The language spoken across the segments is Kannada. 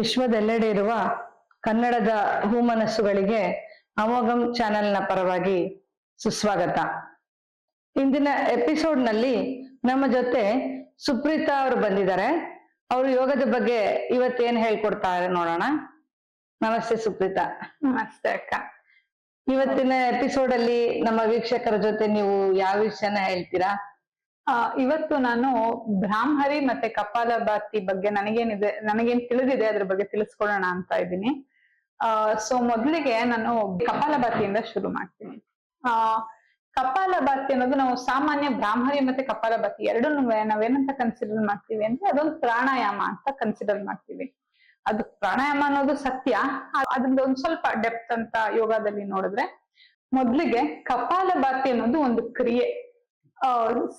ವಿಶ್ವದೆಲ್ಲೆಡೆ ಇರುವ ಕನ್ನಡದ ಹೂಮನಸ್ಸುಗಳಿಗೆ ಅಮೋಘಂ ಚಾನೆಲ್ನ ಪರವಾಗಿ ಸುಸ್ವಾಗತ. ಇಂದಿನ ಎಪಿಸೋಡ್ನಲ್ಲಿ ನಮ್ಮ ಜೊತೆ ಸುಪ್ರೀತಾ ಅವರು ಬಂದಿದ್ದಾರೆ. ಅವರು ಯೋಗದ ಬಗ್ಗೆ ಇವತ್ತೇನ್ ಹೇಳ್ಕೊಡ್ತಾರೆ ನೋಡೋಣ. ನಮಸ್ತೆ ಸುಪ್ರೀತಾ. ನಮಸ್ತೆ ಅಕ್ಕ. ಇವತ್ತಿನ ಎಪಿಸೋಡ್ ಅಲ್ಲಿ ನಮ್ಮ ವೀಕ್ಷಕರ ಜೊತೆ ನೀವು ಯಾವ ವಿಷಯನ ಹೇಳ್ತೀರಾ? ಇವತ್ತು ನಾನು ಬ್ರಾಹ್ಮರಿ ಮತ್ತೆ ಕಪಾಲಭಾತಿ ಬಗ್ಗೆ ನನಗೇನಿದೆ, ನನಗೇನ್ ತಿಳಿದಿದೆ ಅದ್ರ ಬಗ್ಗೆ ತಿಳಿಸ್ಕೊಡೋಣ ಅಂತ ಇದ್ದೀನಿ. ಸೊ ಮೊದಲಿಗೆ ನಾನು ಕಪಾಲಭಾತಿಯಿಂದ ಶುರು ಮಾಡ್ತೀನಿ. ಆ ಕಪಾಲಭಾತಿ ಅನ್ನೋದು ನಾವು ಸಾಮಾನ್ಯ ಬ್ರಾಹ್ಮರಿ ಮತ್ತೆ ಕಪಾಲಭಾತಿ ಎರಡನ್ನೂ ನಾವೇನಂತ ಕನ್ಸಿಡರ್ ಮಾಡ್ತೀವಿ ಅಂದ್ರೆ ಅದೊಂದು ಪ್ರಾಣಾಯಾಮ ಅಂತ ಕನ್ಸಿಡರ್ ಮಾಡ್ತೀವಿ. ಅದು ಪ್ರಾಣಾಯಾಮ ಅನ್ನೋದು ಸತ್ಯ, ಅದ್ರದ್ದು ಒಂದ್ ಸ್ವಲ್ಪ ಡೆಪ್ತ್ ಅಂತ ಯೋಗದಲ್ಲಿ ನೋಡಿದ್ರೆ ಮೊದ್ಲಿಗೆ ಕಪಾಲಭಾತಿ ಅನ್ನೋದು ಒಂದು ಕ್ರಿಯೆ.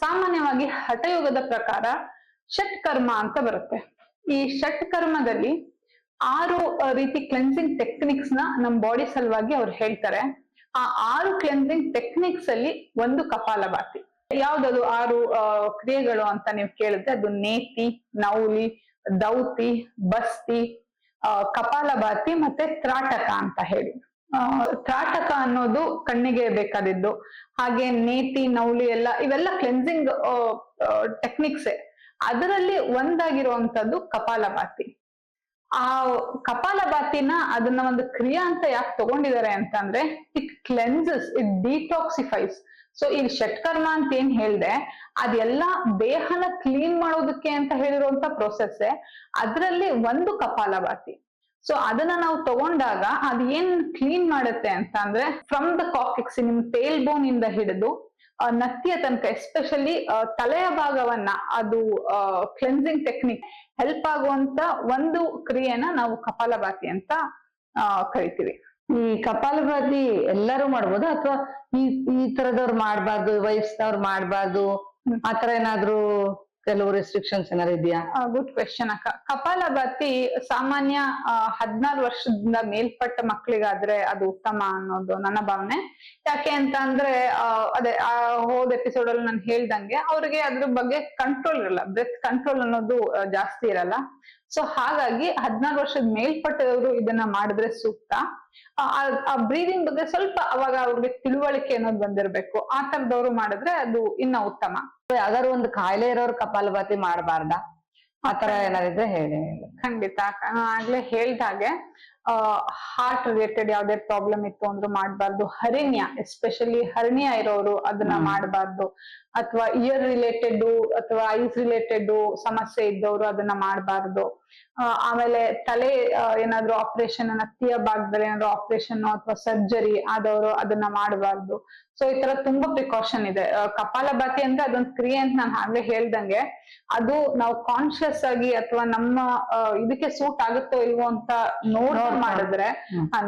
ಸಾಮಾನ್ಯವಾಗಿ ಹಠಯೋಗದ ಪ್ರಕಾರ ಷಟ್ ಕರ್ಮ ಅಂತ ಬರುತ್ತೆ. ಈ ಷಟ್ ಕರ್ಮದಲ್ಲಿ ಆರು ರೀತಿ ಕ್ಲೆನ್ಸಿಂಗ್ ಟೆಕ್ನಿಕ್ಸ್ನ ನಮ್ ಬಾಡಿ ಸಲುವಾಗಿ ಅವ್ರು ಹೇಳ್ತಾರೆ. ಆ ಆರು ಕ್ಲೆನ್ಸಿಂಗ್ ಟೆಕ್ನಿಕ್ಸ್ ಅಲ್ಲಿ ಒಂದು ಕಪಾಲಭಾತಿ ಯಾವ್ದದು ಆರು ಕ್ರಿಯೆಗಳು ಅಂತ ನೀವು ಕೇಳಿದ್ರೆ ಅದು ನೇತಿ, ನೌಲಿ, ದೌತಿ, ಬಸ್ತಿ ಕಪಾಲ ಕಪಾಲಭಾತಿ ಮತ್ತೆ ತ್ರಾಟಕ ಅಂತ ಹೇಳಿ. ತ್ರಾಟಕ ಅನ್ನೋದು ಕಣ್ಣಿಗೆ ಬೇಕಾದಿದ್ದು. ಹಾಗೆ ನೇತಿ, ನೌಲಿ ಎಲ್ಲ ಇವೆಲ್ಲ ಕ್ಲೆನ್ಸಿಂಗ್ ಟೆಕ್ನಿಕ್ಸ್ ಅದರಲ್ಲಿ ಒಂದಾಗಿರುವಂತದ್ದು ಕಪಾಲಭಾತಿ. ಆ ಕಪಾಲಭಾತಿನ ಅದನ್ನ ಒಂದು ಕ್ರಿಯಾ ಅಂತ ಯಾಕೆ ತಗೊಂಡಿದ್ದಾರೆ ಅಂತಂದ್ರೆ it cleanses it detoxifies so ಈ ಷಟ್ಕರ್ಮ ಅಂತ ಏನ್ ಹೇಳ್ದೆ, ಅದೆಲ್ಲ ದೇಹನ ಕ್ಲೀನ್ ಮಾಡೋದಕ್ಕೆ ಅಂತ ಹೇಳಿರುವಂತ ಪ್ರೊಸೆಸ್ ಅದರಲ್ಲಿ ಒಂದು ಕಪಾಲಭಾತಿ. ಸೊ ಅದನ್ನ ನಾವು ತಗೊಂಡಾಗ ಅದ್ ಏನ್ ಕ್ಲೀನ್ ಮಾಡುತ್ತೆ ಅಂತ ಅಂದ್ರೆ ಫ್ರಮ್ ದ ಕಾಕಿಕ್ಸ್ ನಿಮ್ ಟೇಲ್ ಬೋನ್ ಇಂದ ಹಿಡಿದು ನತ್ತಿಯ ತನಕ ಎಸ್ಪೆಷಲಿ ತಲೆಯ ಭಾಗವನ್ನ ಅದು ಕ್ಲೆನ್ಸಿಂಗ್ ಟೆಕ್ನಿಕ್ ಹೆಲ್ಪ್ ಆಗುವಂತ ಒಂದು ಕ್ರಿಯೆನ ನಾವು ಕಪಾಲಭಾತಿ ಅಂತ ಆ, ಕರಿತೀವಿ ಈ ಕಪಾಲಭಾತಿ ಎಲ್ಲರೂ ಮಾಡ್ಬೋದು ಅಥವಾ ಈ ಈ ತರದವ್ರು ಮಾಡ್ಬಾರ್ದು ವಯಸ್ಸದವ್ರು ಮಾಡ್ಬಾರ್ದು. ಆತರ ಏನಾದ್ರೂ ಕೆಲವು ರೆಸ್ಟ್ರಿಕ್ಷನ್ಸ್ ಏನಾದ್ರು ಇದೆಯಾ? ಗುಡ್ ಕ್ವೆಶನ್ ಅಕ್ಕ. ಕಪಾಲಭಾತಿ ಸಾಮಾನ್ಯ ಹದಿನಾರು ವರ್ಷದಿಂದ ಮೇಲ್ಪಟ್ಟ ಮಕ್ಕಳಿಗಾದ್ರೆ ಅದು ಉತ್ತಮ ಅನ್ನೋದು ನನ್ನ ಭಾವನೆ. ಯಾಕೆ ಅಂತ ಅಂದ್ರೆ ಅದೇ, ಆ, ಹೋದ ಎಪಿಸೋಡ್ ಅಲ್ಲಿ ನಾನು ಹೇಳ್ದಂಗೆ ಅವ್ರಿಗೆ ಅದ್ರ ಬಗ್ಗೆ ಕಂಟ್ರೋಲ್ ಇರಲ್ಲ. ಬ್ರೆತ್ ಕಂಟ್ರೋಲ್ ಅನ್ನೋದು ಜಾಸ್ತಿ ಇರಲ್ಲ. ಸೊ ಹಾಗಾಗಿ ಹದಿನಾರು ವರ್ಷದ ಮೇಲ್ಪಟ್ಟವರು ಇದನ್ನ ಮಾಡಿದ್ರೆ ಸೂಕ್ತ. ಆ, ಬ್ರೀದಿಂಗ್ ಬಗ್ಗೆ ಸ್ವಲ್ಪ ಅವಾಗ ಅವ್ರಿಗೆ ತಿಳುವಳಿಕೆ ಅನ್ನೋದು ಬಂದಿರ್ಬೇಕು. ಆ ತರದವ್ರು ಮಾಡಿದ್ರೆ ಅದು ಇನ್ನ ಉತ್ತಮ. ಯಾವ್ದಾದ್ರು ಒಂದು ಕಾಯಿಲೆ ಇರೋರು ಕಪಾಲಭಾತಿ ಮಾಡಬಾರ್ದ? ಆತರ ಏನಾರಿದ್ರೆ ಹೇಳಿ. ಖಂಡಿತ. ಆಗ್ಲೇ ಹೇಳ್ದ ಹಾಗೆ. ಹಾರ್ಟ್ ರಿಲೇಟೆಡ್ ಯಾವ್ದೇ ಪ್ರಾಬ್ಲಮ್ ಇತ್ತು ಅಂದ್ರು ಮಾಡ್ಬಾರ್ದು. ಹರಿಣ್ಯ ಎಸ್ಪೆಷಲಿ ಹರಿಣ್ಯ ಇರೋರು ಅದನ್ನ ಮಾಡಬಾರ್ದು. ಅಥವಾ ಇಯರ್ ರಿಲೇಟೆಡ್ ಅಥವಾ ಐಸ್ ರಿಲೇಟೆಡ್ ಸಮಸ್ಯೆ ಇದ್ದವರು ಅದನ್ನ ಮಾಡಬಾರ್ದು. ಆಮೇಲೆ ತಲೆ ಏನಾದ್ರು ಆಪರೇಷನ್ ಅತ್ತಿಯ ಭಾಗದಲ್ಲಿ ಏನಾದ್ರು ಆಪರೇಷನ್ ಅಥವಾ ಸರ್ಜರಿ ಆದವರು ಅದನ್ನ ಮಾಡಬಾರ್ದು. ಸೊ ಈ ತರ ತುಂಬಾ ಪ್ರಿಕಾಷನ್ ಇದೆ. ಕಪಾಲ ಕಪಾಲಭಾತಿ ಅಂದ್ರೆ ಅದೊಂದು ಕ್ರಿಯೆ ಅಂತ ನಾನು ಆಗ್ಲೇ ಹೇಳ್ದಂಗೆ. ಅದು ನಾವು ಕಾನ್ಶಿಯಸ್ ಆಗಿ ಅಥವಾ ನಮ್ಮ ಇದಕ್ಕೆ ಸೂಟ್ ಆಗುತ್ತೋ ಇಲ್ವೋ ಅಂತ ನೋಡಿ. ಮಾಡಿದ್ರೆ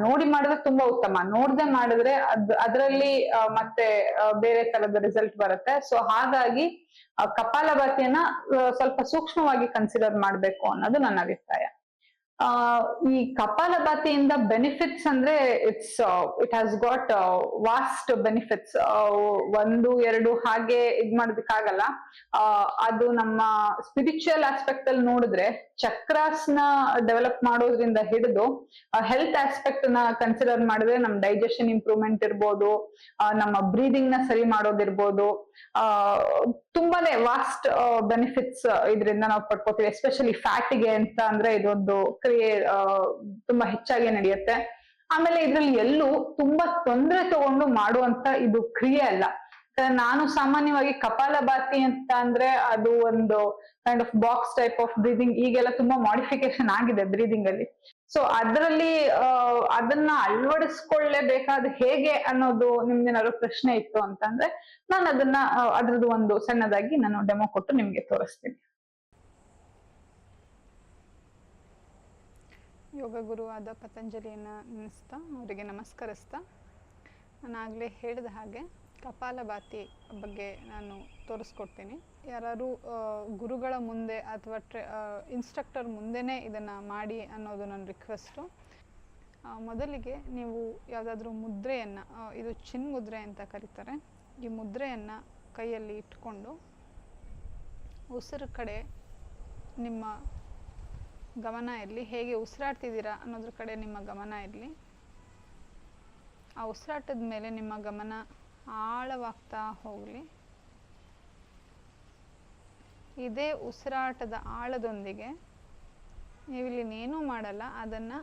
ನೋಡಿ ಮಾಡಿದ್ರೆ ತುಂಬಾ ಉತ್ತಮ. ನೋಡ್ದೆ ಮಾಡಿದ್ರೆ ಅದ್ ಅದ್ರಲ್ಲಿ ಮತ್ತೆ ಬೇರೆ ತರದ ರಿಸಲ್ಟ್ ಬರುತ್ತೆ. ಸೊ ಹಾಗಾಗಿ ಕಪಾಲಭಾತಿಯನ್ನ ಸ್ವಲ್ಪ ಸೂಕ್ಷ್ಮವಾಗಿ ಕನ್ಸಿಡರ್ ಮಾಡ್ಬೇಕು ಅನ್ನೋದು ನನ್ನ ಅಭಿಪ್ರಾಯ. ಆ ಈ ಕಪಾಲಭಾತಿಯಿಂದ ಬೆನಿಫಿಟ್ಸ್ ಅಂದ್ರೆ it's it has got vast benefits ಒಂದು ಎರಡು ಹಾಗೆ ಇದ್ ಮಾಡೋದಕ್ಕಾಗಲ್ಲ. ಅದು ನಮ್ಮ ಸ್ಪಿರಿಚುವಲ್ ಆಸ್ಪೆಕ್ಟ್ ಅಲ್ಲಿ ನೋಡಿದ್ರೆ ಚಕ್ರಾಸ್ನ ಡೆವಲಪ್ ಮಾಡೋದ್ರಿಂದ ಹಿಡಿದು ಹೆಲ್ತ್ ಆಸ್ಪೆಕ್ಟ್ನ ಕನ್ಸಿಡರ್ ಮಾಡಿದ್ರೆ ನಮ್ ಡೈಜೆಷನ್ ಇಂಪ್ರೂವ್ಮೆಂಟ್ ಇರ್ಬೋದು ನಮ್ಮ ಬ್ರೀದಿಂಗ್ನ ಸರಿ ಮಾಡೋದಿರ್ಬೋದು, ಆ, ತುಂಬಾನೇ ವಾಸ್ಟ್ ಬೆನಿಫಿಟ್ಸ್ ಇದರಿಂದ ನಾವು ಪಡ್ಕೋತೀವಿ. ಎಸ್ಪೆಷಲಿ ಫ್ಯಾಟಿಗೆ ಅಂತ ಅಂದ್ರೆ ಇದೊಂದು ಕ್ರಿಯೆ ತುಂಬಾ ಹೆಚ್ಚಾಗಿ ನಡೆಯುತ್ತೆ. ಆಮೇಲೆ ಇದ್ರಲ್ಲಿ ಎಲ್ಲೂ ತುಂಬಾ ತೊಂದರೆ ತಗೊಂಡು ಮಾಡುವಂತ ಇದು ಕ್ರಿಯೆ ಅಲ್ಲ. ನಾನು ಸಾಮಾನ್ಯವಾಗಿ ಕಪಾಲಭಾತಿ ಅಂತ ಅಂದ್ರೆ ಅದು ಒಂದು kind of box type of breathing ಈಗೆಲ್ಲ ತುಂಬಾ ಮಾಡಿಫಿಕೇಶನ್ ಆಗಿದೆ ಬ್ರೀದಿಂಗ್ ಅಲ್ಲಿ. ಸೊ ಅದರಲ್ಲಿ ಅದನ್ನ ಅಳವಡಿಸ್ಕೊಳ್ಳೇಬೇಕಾದ ಹೇಗೆ ಅನ್ನೋದು ನಿಮ್ದೇನಾದ್ರು ಪ್ರಶ್ನೆ ಇತ್ತು ಅಂತಂದ್ರೆ ನಾನು ಅದನ್ನ ಅದ್ರದ್ದು ಒಂದು ಸಣ್ಣದಾಗಿ ನಾನು ಡೆಮೋ ಕೊಟ್ಟು ನಿಮ್ಗೆ ತೋರಿಸ್ತೀನಿ. ಯೋಗ ಗುರುವಾದ ಪತಂಜಲಿಯನ್ನ ನೆನೆಸ್ತಾ, ಅವರಿಗೆ ನಮಸ್ಕರಿಸ್ತಾ, ನಾನು ಆಗಲೇ ಹೇಳಿದ ಹಾಗೆ ಕಪಾಲಭಾತಿ ಬಗ್ಗೆ ನಾನು ತೋರಿಸ್ಕೊಡ್ತೀನಿ. ಯಾರು ಗುರುಗಳ ಮುಂದೆ ಅಥವಾ ಟ್ರೆ ಇನ್ಸ್ಟ್ರಕ್ಟರ್ ಮುಂದೆನೇ ಇದನ್ನು ಮಾಡಿ ಅನ್ನೋದು ನನ್ನ ರಿಕ್ವೆಸ್ಟು ಮೊದಲಿಗೆ ನೀವು ಯಾವುದಾದ್ರೂ ಮುದ್ರೆಯನ್ನು ಇದು ಚಿನ್ ಮುದ್ರೆ ಅಂತ ಕರೀತಾರೆ. ಈ ಮುದ್ರೆಯನ್ನು ಕೈಯಲ್ಲಿ ಇಟ್ಕೊಂಡು ಉಸಿರು ಕಡೆ ನಿಮ್ಮ ಗಮನ ಇರಲಿ. ಹೇಗೆ ಉಸಿರಾಡ್ತಿದ್ದೀರಾ ಅನ್ನೋದ್ರ ಕಡೆ ನಿಮ್ಮ ಗಮನ ಇರಲಿ. ಆ ಉಸಿರಾಟದ ಮೇಲೆ ನಿಮ್ಮ ಗಮನ ಆಳವಾಗ್ತಾ ಹೋಗಲಿ. ಇದೇ ಉಸಿರಾಟದ ಆಳದೊಂದಿಗೆ ನೀವಿಲ್ಲಿ ಇನ್ನೇನೂ ಮಾಡಲ್ಲ, ಅದನ್ನು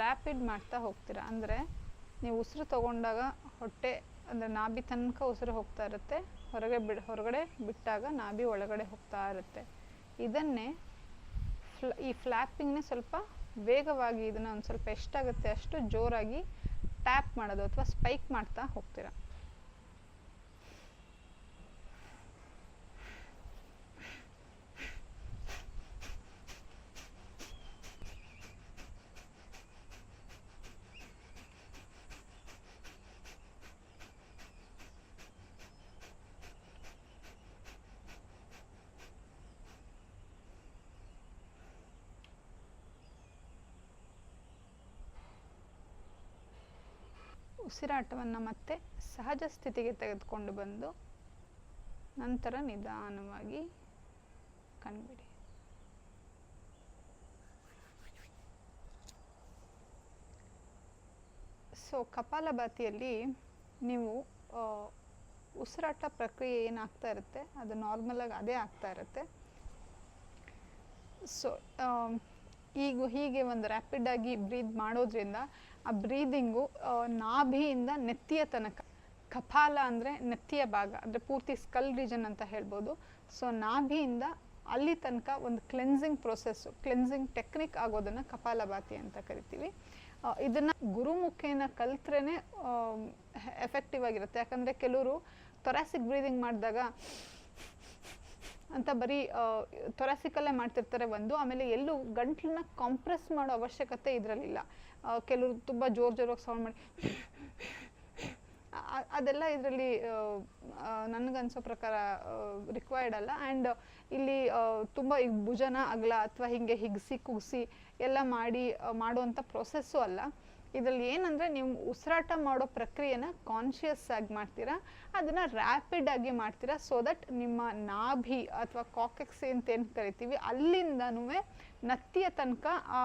ರ್ಯಾಪಿಡ್ ಮಾಡ್ತಾ ಹೋಗ್ತೀರಾ. ಅಂದರೆ ನೀವು ಉಸಿರು ತಗೊಂಡಾಗ ಹೊಟ್ಟೆ, ಅಂದರೆ ನಾಭಿ ತನಕ ಉಸಿರು ಹೋಗ್ತಾ ಇರುತ್ತೆ. ಹೊರಗೆ ಬಿಡ್, ಹೊರಗಡೆ ಬಿಟ್ಟಾಗ ನಾಭಿ ಒಳಗಡೆ ಹೋಗ್ತಾ ಇರುತ್ತೆ. ಇದನ್ನೇ ಫ್ಲ, ಈ ಫ್ಲ್ಯಾಪಿಂಗ್ನೇ ಸ್ವಲ್ಪ ವೇಗವಾಗಿ ಇದನ್ನು ಒಂದು ಸ್ವಲ್ಪ ಎಷ್ಟಾಗುತ್ತೆ ಅಷ್ಟು ಜೋರಾಗಿ ಟ್ಯಾಪ್ ಮಾಡೋದು ಅಥವಾ ಸ್ಪೈಕ್ ಮಾಡ್ತಾ ಹೋಗ್ತೀರಾ. ಉಸಿರಾಟವನ್ನು ಮತ್ತೆ ಸಹಜ ಸ್ಥಿತಿಗೆ ತೆಗೆದುಕೊಂಡು ಬಂದು ನಂತರ ನಿಧಾನವಾಗಿ ಕಣ್ಬಿಡಿ. ಸೊ ಕಪಾಲಭಾತಿಯಲ್ಲಿ ನೀವು ಉಸಿರಾಟ ಪ್ರಕ್ರಿಯೆ ಏನಾಗ್ತಾ ಇರುತ್ತೆ, ಅದು ನಾರ್ಮಲಾಗಿ ಅದೇ ಆಗ್ತಾ ಇರುತ್ತೆ. ಸೊ ಈಗ ಹೀಗೆ ಒಂದು ರ್ಯಾಪಿಡ್ ಆಗಿ ಬ್ರೀದ್ ಮಾಡೋದ್ರಿಂದ ಆ ಬ್ರೀದಿಂಗು ನಾಭಿಯಿಂದ ನೆತ್ತಿಯ ತನಕ, ಕಪಾಲ ಅಂದರೆ ನೆತ್ತಿಯ ಭಾಗ, ಅಂದರೆ ಪೂರ್ತಿ ಸ್ಕಲ್ ರೀಜನ್ ಅಂತ ಹೇಳ್ಬೋದು. ಸೊ ನಾಭಿಯಿಂದ ಅಲ್ಲಿ ತನಕ ಒಂದು ಕ್ಲೆನ್ಸಿಂಗ್ ಪ್ರೊಸೆಸ್ಸು ಕ್ಲೆನ್ಸಿಂಗ್ ಟೆಕ್ನಿಕ್ ಆಗೋದನ್ನು ಕಪಾಲಭಾತಿ ಅಂತ ಕರಿತೀವಿ. ಇದನ್ನು ಗುರುಮುಖೇನ ಕಲ್ತ್ರೇ ಎಫೆಕ್ಟಿವ್ ಆಗಿರುತ್ತೆ. ಯಾಕಂದರೆ ಕೆಲವರು ಥೊರಾಸಿಕ್ ಬ್ರೀದಿಂಗ್ ಮಾಡಿದಾಗ ಅಂತ ಬರೀ ತೊರಾಸಿಕಲ್ಲೇ ಮಾಡ್ತಿರ್ತಾರೆ ಒಂದು, ಆಮೇಲೆ ಎಲ್ಲೂ ಗಂಟ್ಲನ್ನ ಕಾಂಪ್ರೆಸ್ ಮಾಡೋ ಅವಶ್ಯಕತೆ ಇದರಲ್ಲಿಲ್ಲ ಕೆಲವರು ತುಂಬ ಜೋರು ಜೋರಾಗಿ ಸೌಂಡ್ ಮಾಡಿ ಅದೆಲ್ಲ ಇದರಲ್ಲಿ ನನಗನ್ಸೋ ಪ್ರಕಾರ ರಿಕ್ವೈರ್ಡ್ ಅಲ್ಲ. ಆ್ಯಂಡ್ ಇಲ್ಲಿ ತುಂಬ ಈಗ ಭುಜನ ಅಗಲ ಅಥವಾ ಹಿಂಗೆ ಹಿಗ್ಸಿ ಕುಗ್ಸಿ ಎಲ್ಲ ಮಾಡಿ ಮಾಡುವಂಥ ಪ್ರೊಸೆಸ್ಸು ಅಲ್ಲ. ಇದರಲ್ಲಿ ಏನಂದರೆ ನೀವು ಉಸಿರಾಟ ಮಾಡೋ ಪ್ರಕ್ರಿಯೆನ ಕಾನ್ಷಿಯಸ್ ಆಗಿ ಮಾಡ್ತೀರಾ, ಅದನ್ನು ರ್ಯಾಪಿಡ್ ಆಗಿ ಮಾಡ್ತೀರಾ ಸೊ ದಟ್ ನಿಮ್ಮ ನಾಭಿ ಅಥವಾ ಕಾಕೆಕ್ಸ್ ಅಂತ ಏನು ಕರಿತೀವಿ ಅಲ್ಲಿಂದನೂ ನತ್ತಿಯ ತನಕ ಆ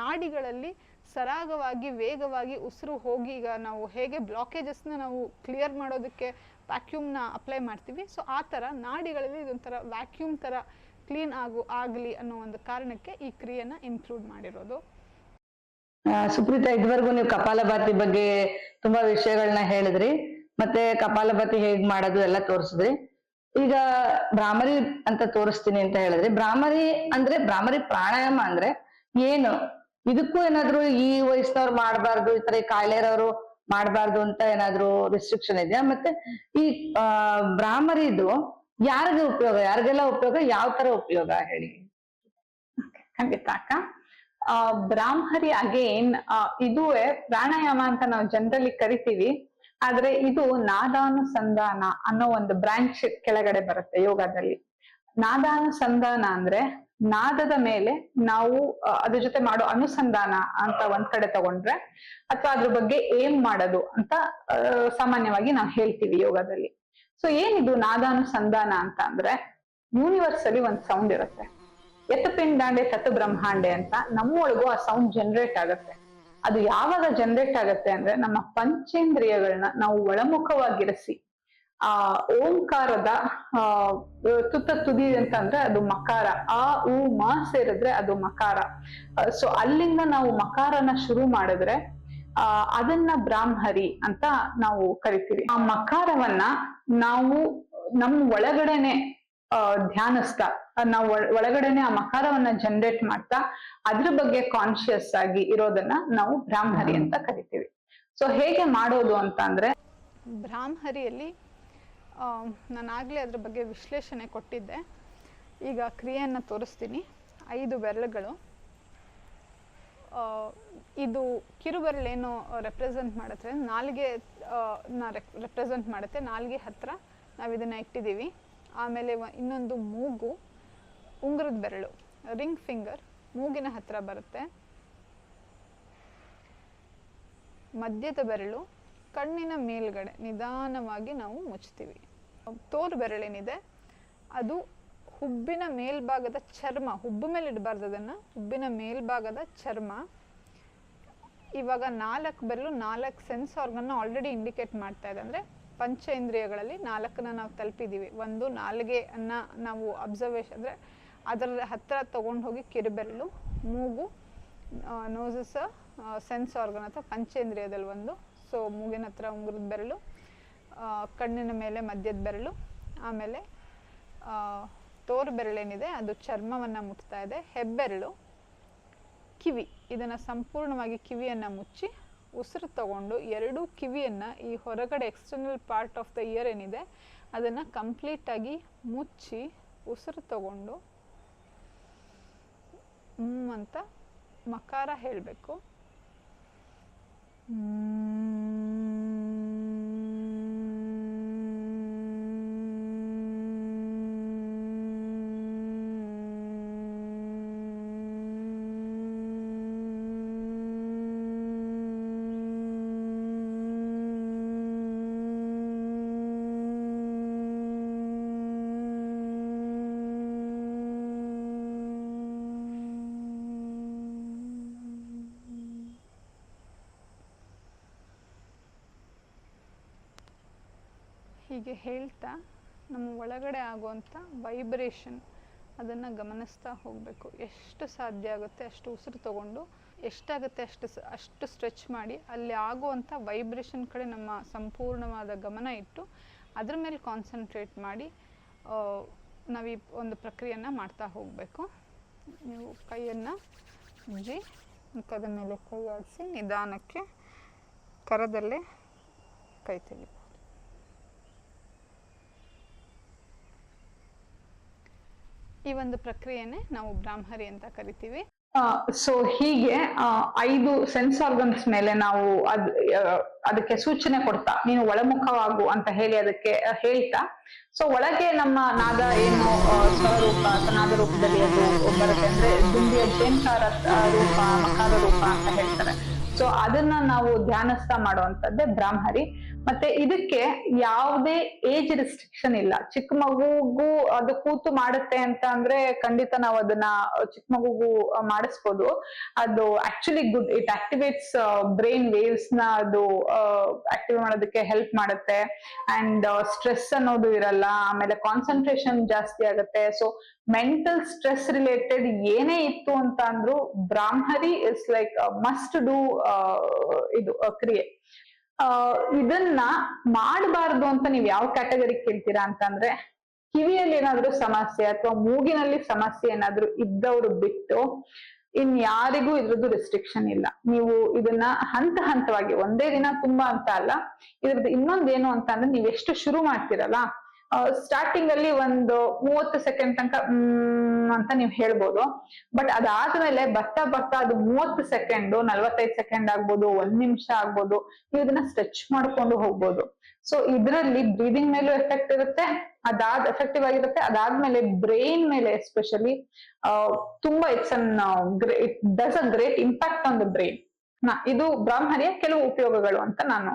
ನಾಡಿಗಳಲ್ಲಿ ಸರಾಗವಾಗಿ ವೇಗವಾಗಿ ಉಸಿರು ಹೋಗಿ ಈಗ ನಾವು ಹೇಗೆ ಬ್ಲಾಕೇಜಸ್ನ ನಾವು ಕ್ಲಿಯರ್ ಮಾಡೋದಕ್ಕೆ ವ್ಯಾಕ್ಯೂಮ್ನ ಅಪ್ಲೈ ಮಾಡ್ತೀವಿ ಸೊ ಆ ಥರ ನಾಡಿಗಳಲ್ಲಿ ಇದೊಂಥರ ವ್ಯಾಕ್ಯೂಮ್ ಥರ ಕ್ಲೀನ್ ಆಗು, ಆಗಲಿ ಅನ್ನೋ ಒಂದು ಕಾರಣಕ್ಕೆ ಈ ಕ್ರಿಯೆನ ಇನ್ಕ್ಲೂಡ್ ಮಾಡಿರೋದು. ಸುಪ್ರೀತಾ, ಇದುವರೆಗೂ ನೀವು ಕಪಾಲಭಾತಿ ಬಗ್ಗೆ ತುಂಬಾ ವಿಷಯಗಳನ್ನ ಹೇಳಿದ್ರಿ, ಮತ್ತೆ ಕಪಾಲಭಾತಿ ಹೇಗ್ ಮಾಡೋದು ಎಲ್ಲ ತೋರಿಸಿದ್ರಿ. ಈಗ ಭ್ರಾಮರಿ ಅಂತ ತೋರಿಸ್ತೀನಿ ಅಂತ ಹೇಳಿದ್ರಿ. ಭ್ರಾಮರಿ ಅಂದ್ರೆ, ಭ್ರಾಮರಿ ಪ್ರಾಣಾಯಾಮ ಅಂದ್ರೆ ಏನು? ಇದಕ್ಕೂ ಏನಾದ್ರು ಈ ವಯಸ್ಸಿನವ್ರು ಮಾಡಬಾರ್ದು, ಈ ತರ ಕಾಯಿಲೆ ಇರೋರು ಮಾಡಬಾರ್ದು ಅಂತ ಏನಾದ್ರು ರಿಸ್ಟ್ರಿಕ್ಷನ್ ಇದೆಯಾ? ಮತ್ತೆ ಈ, ಆ, ಭ್ರಾಮರಿದು ಯಾರಿಗೆ ಉಪಯೋಗ? ಯಾರಿಗೆಲ್ಲ ಉಪಯೋಗ? ಯಾವ ತರ ಉಪಯೋಗ ಹೇಳಿ? ಖಂಡಿತ ಅಕ್ಕ. ಬ್ರಾಹ್ಮರಿ ಅಗೇನ್ ಇದುವೇ ಪ್ರಾಣಾಯಾಮ ಅಂತ ನಾವು ಜನರಲಿ ಕರಿತೀವಿ. ಆದ್ರೆ ಇದು ನಾದಾನುಸಂಧಾನ ಅನ್ನೋ ಒಂದು ಬ್ರಾಂಚ್ ಕೆಳಗಡೆ ಬರುತ್ತೆ ಯೋಗದಲ್ಲಿ. ನಾದಾನುಸಂಧಾನ ಅಂದ್ರೆ ನಾದದ ಮೇಲೆ ನಾವು ಅದ್ರ ಜೊತೆ ಮಾಡೋ ಅನುಸಂಧಾನ ಅಂತ ಒಂದ್ ಕಡೆ ತಗೊಂಡ್ರೆ ಅಥವಾ ಅದ್ರ ಬಗ್ಗೆ ಏನ್ ಮಾಡೋದು ಅಂತ ಸಾಮಾನ್ಯವಾಗಿ ನಾವು ಹೇಳ್ತೀವಿ ಯೋಗದಲ್ಲಿ. ಸೊ ಏನಿದು ನಾದಾನುಸಂಧಾನ ಅಂತ ಅಂದ್ರೆ ಯೂನಿವರ್ಸಲಿ ಒಂದ್ ಸೌಂಡ್ ಇರುತ್ತೆ. ಎತ್ತು ಪಿಂಡಾಂಡೆ ತತ್ತು ಬ್ರಹ್ಮಾಂಡೆ ಅಂತ ನಮ್ಮೊಳಗೂ ಆ ಸೌಂಡ್ ಜನರೇಟ್ ಆಗುತ್ತೆ. ಅದು ಯಾವಾಗ ಜನರೇಟ್ ಆಗುತ್ತೆ ಅಂದ್ರೆ ನಮ್ಮ ಪಂಚೇಂದ್ರಿಯಗಳನ್ನ ನಾವು ಒಳಮುಖವಾಗಿರಿಸಿ, ಆ ಓಂಕಾರದ, ಆ, ತುತ್ತ ತುದಿ ಅಂತಂದ್ರೆ ಅದು ಮಕಾರ, ಆ, ಉ, ಮ ಸೇರಿದ್ರೆ ಅದು ಮಕಾರ. ಸೊ ಅಲ್ಲಿಂದ ನಾವು ಮಕಾರನ ಶುರು ಮಾಡಿದ್ರೆ, ಆ, ಅದನ್ನ ಬ್ರಾಹ್ಮರಿ ಅಂತ ನಾವು ಕರಿತೀವಿ. ಆ ಮಕಾರವನ್ನ ನಾವು ನಮ್ ಒಳಗಡೆನೆ, ಆ, ಧ್ಯಾನಿಸ್ತಾ ನಾವು ಒಳ- ಒಳಗಡೆನೆ ಆ ಮಕಾರವನ್ನ ಜನರೇಟ್ ಮಾಡ್ತಾ ಅದ್ರ ಬಗ್ಗೆ ಕಾನ್ಶಿಯಸ್ ಆಗಿ ಇರೋದನ್ನ ನಾವು ಬ್ರಾಹ್ಮರಿ ಅಂತ ಕರಿತೀವಿ. ಸೊ ಹೇಗೆ ಮಾಡೋದು ಅಂತ ಅಂದ್ರೆ ಬ್ರಾಹ್ಮರಿಯಲ್ಲಿ ನಾನು ಆಗ್ಲೇ ಅದ್ರ ಬಗ್ಗೆ ವಿಶ್ಲೇಷಣೆ ಕೊಟ್ಟಿದ್ದೆ. ಈಗ ಕ್ರಿಯೆಯನ್ನು ತೋರಿಸ್ತೀನಿ. ಐದು ಬೆರಳುಗಳು. ಆ, ಇದು ಕಿರುಬೆರಳೇನು ರೆಪ್ರೆಸೆಂಟ್ ಮಾಡುತ್ತೆ? ನಾಲ್ಗೆ ನ ರೆಪ್ರೆಸೆಂಟ್ ಮಾಡುತ್ತೆ. ನಾಲ್ಗೆ ಹತ್ರ ನಾವು ಇದನ್ನ ಇಟ್ಟಿದ್ದೀವಿ. ಆಮೇಲೆ ಇನ್ನೊಂದು ಮೂಗು. ಉಂಗುರದ ಬೆರಳು ರಿಂಗ್ ಫಿಂಗರ್ ಮೂಗಿನ ಹತ್ತಿರ ಬರುತ್ತೆ. ಮಧ್ಯದ ಬೆರಳು, ಕಣ್ಣಿನ ಮೇಲ್ಗಡೆ ನಿಧಾನವಾಗಿ ನಾವು ಮುಚ್ತೀವಿ ತೋರು ಬೆರಳೇನಿದೆ. ಅದು ಹುಬ್ಬಿನ ಮೇಲ್ಭಾಗದ ಚರ್ಮ, ಹುಬ್ಬು ಮೇಲೆ ಇಡಬಾರ್ದು ಅದನ್ನು. ಹುಬ್ಬಿನ ಮೇಲ್ಭಾಗದ ಚರ್ಮ. ಇವಾಗ ನಾಲ್ಕು ಬೆರಳು, ನಾಲ್ಕು ಸೆನ್ಸ್ ಆರ್ಗನ್ನ ಆಲ್ರೆಡಿ ಇಂಡಿಕೇಟ್ ಮಾಡ್ತಾ ಇದೆ. ಅಂದರೆ ಪಂಚೇಂದ್ರಿಯಗಳಲ್ಲಿ ನಾಲ್ಕನ್ನ ನಾವು ತಲುಪಿದ್ದೀವಿ ಒಂದು ನಾಲ್ಗೆಯನ್ನ ನಾವು ಅಬ್ಸರ್ವೇಷನ್ ಅಂದರೆ ಅದರ ಹತ್ತಿರ ತೊಗೊಂಡು ಹೋಗಿ ಕಿರುಬೆರಳು, ಮೂಗು ನೋಸಸ್ ಸೆನ್ಸ್ ಆರ್ಗನ್ ಅಥವಾ ಪಂಚೇಂದ್ರಿಯದಲ್ಲಿ ಒಂದು. ಸೊ ಮೂಗಿನ ಹತ್ರ ಉಂಗುರದ ಬೆರಳು ಕಣ್ಣಿನ ಮೇಲೆ ಮಧ್ಯದ ಬೆರಳು, ಆಮೇಲೆ ತೋರ್ ಬೆರಳೇನಿದೆ, ಅದು ಚರ್ಮವನ್ನು ಮುಟ್ತಾ ಇದೆ. ಹೆಬ್ಬೆರಳು, ಕಿವಿ, ಇದನ್ನು ಸಂಪೂರ್ಣವಾಗಿ ಕಿವಿಯನ್ನು ಮುಚ್ಚಿ ಉಸಿರು ತಗೊಂಡು ಎರಡೂ ಕಿವಿಯನ್ನು ಈ ಹೊರಗಡೆ external part of the ear ಏನಿದೆ, ಅದನ್ನು ಕಂಪ್ಲೀಟಾಗಿ ಮುಚ್ಚಿ ಉಸಿರು ತಗೊಂಡು ಹ್ಮ್ ಅಂತ ಮಕಾರ ಹೇಳಬೇಕು. ಹೀಗೆ ಹೇಳ್ತಾ ನಮ್ಮ ಒಳಗಡೆ ಆಗುವಂಥ ವೈಬ್ರೇಷನ್ ಅದನ್ನು ಗಮನಿಸ್ತಾ ಹೋಗಬೇಕು. ಎಷ್ಟು ಸಾಧ್ಯ ಆಗುತ್ತೆ, ಅಷ್ಟು ಉಸಿರು ತಗೊಂಡು, ಎಷ್ಟಾಗುತ್ತೆ ಅಷ್ಟು ಅಷ್ಟು ಸ್ಟ್ರೆಚ್ ಮಾಡಿ, ಅಲ್ಲಿ ಆಗುವಂಥ ವೈಬ್ರೇಷನ್ ಕಡೆ ನಮ್ಮ ಸಂಪೂರ್ಣವಾದ ಗಮನ ಇಟ್ಟು, ಅದ್ರ ಮೇಲೆ ಕಾನ್ಸಂಟ್ರೇಟ್ ಮಾಡಿ ನಾವು ಈ ಒಂದು ಪ್ರಕ್ರಿಯೆಯನ್ನು ಮಾಡ್ತಾ ಹೋಗಬೇಕು. ನೀವು ಕೈಯನ್ನು ಉಜ್ಜಿ ಮುಖದ ಮೇಲೆ ಕೈ ಆಡಿಸಿ, ನಿಧಾನಕ್ಕೆ ಕರದಲ್ಲೇ ಕೈ ತೆಗಿ ಈ ಒಂದು ಪ್ರಕ್ರಿಯೆನೆ ನಾವು ಬ್ರಾಹ್ಮರಿ ಅಂತ ಕರಿತೀವಿ. ಸೊ ಹೀಗೆ ಐದು ಸೆನ್ಸ್ ಆರ್ಗನ್ಸ್ ಮೇಲೆ ನಾವು ಅದ್ ಅದಕ್ಕೆ ಸೂಚನೆ ಕೊಡ್ತಾ, ನೀನು ಒಳಮುಖವಾಗು ಅಂತ ಹೇಳಿ ಅದಕ್ಕೆ ಹೇಳ್ತಾ. ಸೊ ಒಳಗೆ ನಮ್ಮ ನಾದ ಏನು ಸ್ವರೂಪ ನಾದ ರೂಪದಲ್ಲಿ ಅದು ಬರುತ್ತೆ ಅಂದ್ರೆ ದುಂಬಿಯ ಜೇಂಕಾರ ರೂಪ ಮಕಾರ ರೂಪ ಅಂತ ಹೇಳ್ತಾರೆ. ಸೊ ಅದನ್ನ ನಾವು ಧ್ಯಾನಸ್ಥ ಮಾಡುವಂತದ್ದೇ ಬ್ರಾಹ್ಮರಿ. ಮತ್ತೆ ಇದಕ್ಕೆ ಯಾವುದೇ ಏಜ್ ರಿಸ್ಟ್ರಿಕ್ಷನ್ ಇಲ್ಲ. ಚಿಕ್ಕ ಮಗುಗೂ ಅದು ಕೂತು ಮಾಡುತ್ತೆ ಅಂತ ಅಂದ್ರೆ ಖಂಡಿತ ನಾವು ಅದನ್ನ ಚಿಕ್ಕ ಮಗುಗೂ ಮಾಡಿಸ್ಬೋದು. ಅದು actually good it activates brain ವೇವ್ಸ್ನ ಅದು ಆಕ್ಟಿವ್ ಮಾಡೋದಕ್ಕೆ ಹೆಲ್ಪ್ ಮಾಡುತ್ತೆ. ಅಂಡ್ ಸ್ಟ್ರೆಸ್ ಅನ್ನೋದು ಇರಲ್ಲ. ಆಮೇಲೆ ಕಾನ್ಸಂಟ್ರೇಷನ್ ಜಾಸ್ತಿ ಆಗುತ್ತೆ. ಸೊ ಮೆಂಟಲ್ ಸ್ಟ್ರೆಸ್ ರಿಲೇಟೆಡ್ ಏನೇ ಇತ್ತು ಅಂತ ಅಂದ್ರು Bhramari is like must do ಇದು ಕ್ರಿಯೆ. ಇದನ್ನ ಮಾಡಬಾರ್ದು ಅಂತ ನೀವ್ ಯಾವ ಕ್ಯಾಟಗರಿ ಕೇಳ್ತೀರಾ ಅಂತಂದ್ರೆ ಕಿವಿಯಲ್ಲಿ ಏನಾದ್ರೂ ಸಮಸ್ಯೆ ಅಥವಾ ಮೂಗಿನಲ್ಲಿ ಸಮಸ್ಯೆ ಏನಾದ್ರೂ ಇದ್ದವ್ರು ಬಿಟ್ಟು ಇನ್ ಯಾರಿಗೂ ಇದ್ರದ್ದು ರೆಸ್ಟ್ರಿಕ್ಷನ್ ಇಲ್ಲ. ನೀವು ಇದನ್ನ ಹಂತ ಹಂತವಾಗಿ, ಒಂದೇ ದಿನ ತುಂಬಾ ಅಂತ ಅಲ್ಲ, ಇದ್ರದ್ದು ಇನ್ನೊಂದೇನು ಅಂತ ಅಂದ್ರೆ ನೀವ್ ಎಷ್ಟು ಶುರು ಮಾಡ್ತೀರಲ್ಲ ಸ್ಟಾರ್ಟಿಂಗ್ ಅಲ್ಲಿ ಒಂದು ಮೂವತ್ತು ಸೆಕೆಂಡ್ ತನಕ, ಹ್ಮ್, ಅಂತ ನೀವು ಹೇಳ್ಬೋದು. ಬಟ್ ಅದಾದ್ಮೇಲೆ ಬರ್ತಾ ಬರ್ತಾ ಅದು ಮೂವತ್ತು ಸೆಕೆಂಡ್ ನಲ್ವತ್ತೈದು ಸೆಕೆಂಡ್ ಆಗ್ಬೋದು, ಒಂದ್ ನಿಮಿಷ ಆಗ್ಬೋದು, ನೀವು ಇದನ್ನ ಸ್ಟ್ರೆಚ್ ಮಾಡ್ಕೊಂಡು ಹೋಗ್ಬೋದು. ಸೊ ಇದರಲ್ಲಿ ಬ್ರೀದಿಂಗ್ ಮೇಲೂ ಎಫೆಕ್ಟ್ ಇರುತ್ತೆ, ಅದಾದ್ ಎಫೆಕ್ಟಿವ್ ಆಗಿರುತ್ತೆ, ಅದಾದ್ಮೇಲೆ ಬ್ರೈನ್ ಮೇಲೆ ಎಸ್ಪೆಷಲಿ ತುಂಬಾ it's an it does a great impact on the brain ಇದು ಬ್ರಾಹ್ಮಣಿಯ ಕೆಲವು ಉಪಯೋಗಗಳು ಅಂತ ನಾನು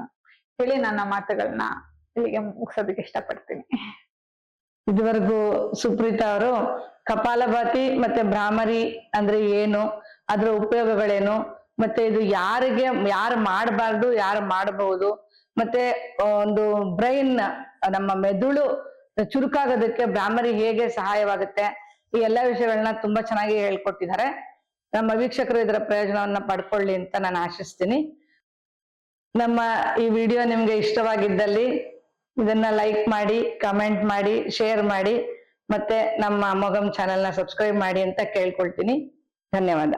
ಹೇಳಿ ನನ್ನ ಮಾತುಗಳನ್ನ ಇಲ್ಲಿಗೆ ಮುಗಿಸೋದಕ್ಕೆ ಇಷ್ಟಪಡ್ತೀನಿ. ಇದುವರೆಗೂ ಸುಪ್ರೀತಾ ಅವರು ಕಪಾಲಭಾತಿ ಮತ್ತೆ ಭ್ರಾಮರಿ ಅಂದ್ರೆ ಏನು, ಅದ್ರ ಉಪಯೋಗಗಳೇನು, ಮತ್ತೆ ಇದು ಯಾರಿಗೆ, ಯಾರು ಮಾಡಬಾರ್ದು, ಯಾರು ಮಾಡಬಹುದು ಮತ್ತೆ ಒಂದು ಬ್ರೈನ್, ನಮ್ಮ ಮೆದುಳು ಚುರುಕಾಗೋದಕ್ಕೆ ಭ್ರಾಮರಿ ಹೇಗೆ ಸಹಾಯವಾಗುತ್ತೆ, ಈ ಎಲ್ಲಾ ವಿಷಯಗಳನ್ನ ತುಂಬಾ ಚೆನ್ನಾಗಿ ಹೇಳ್ಕೊಟ್ಟಿದ್ದಾರೆ. ನಮ್ಮ ವೀಕ್ಷಕರು ಇದರ ಪ್ರಯೋಜನವನ್ನ ಪಡ್ಕೊಳ್ಳಿ ಅಂತ ನಾನು ಆಶಿಸ್ತೀನಿ. ನಮ್ಮ ಈ ವಿಡಿಯೋ ನಿಮ್ಗೆ ಇಷ್ಟವಾಗಿದ್ದಲ್ಲಿ ಇದನ್ನ ಲೈಕ್ ಮಾಡಿ ಕಮೆಂಟ್ ಮಾಡಿ ಶೇರ್ ಮಾಡಿ, ಮತ್ತೆ ನಮ್ಮ ಮೊಗಮ್ ಚಾನೆಲ್ನ ಸಬ್ಸ್ಕ್ರೈಬ್ ಮಾಡಿ ಅಂತ ಕೇಳ್ಕೊಳ್ತೀನಿ. ಧನ್ಯವಾದ.